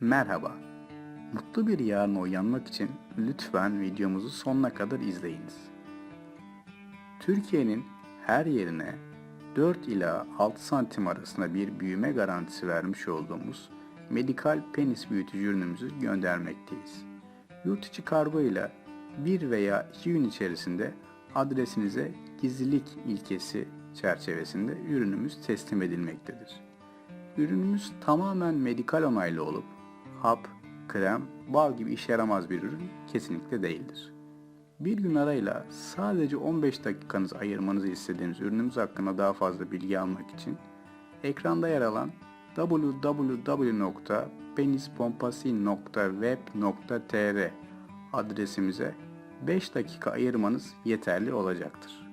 Merhaba. Mutlu bir yarına uyanmak için lütfen videomuzu sonuna kadar izleyiniz. Türkiye'nin her yerine 4 ila 6 santim arasında bir büyüme garantisi vermiş olduğumuz medikal penis büyütücü ürünümüzü göndermekteyiz. Yurt içi kargo ile 1 veya 2 gün içerisinde adresinize gizlilik ilkesi çerçevesinde ürünümüz teslim edilmektedir. Ürünümüz tamamen medikal onaylı olup hap, krem, bal gibi işe yaramaz bir ürün kesinlikle değildir. Bir gün arayla sadece 15 dakikanızı ayırmanızı istediğimiz ürünümüz hakkında daha fazla bilgi almak için ekranda yer alan www.penispompasi.web.tr adresimize 5 dakika ayırmanız yeterli olacaktır.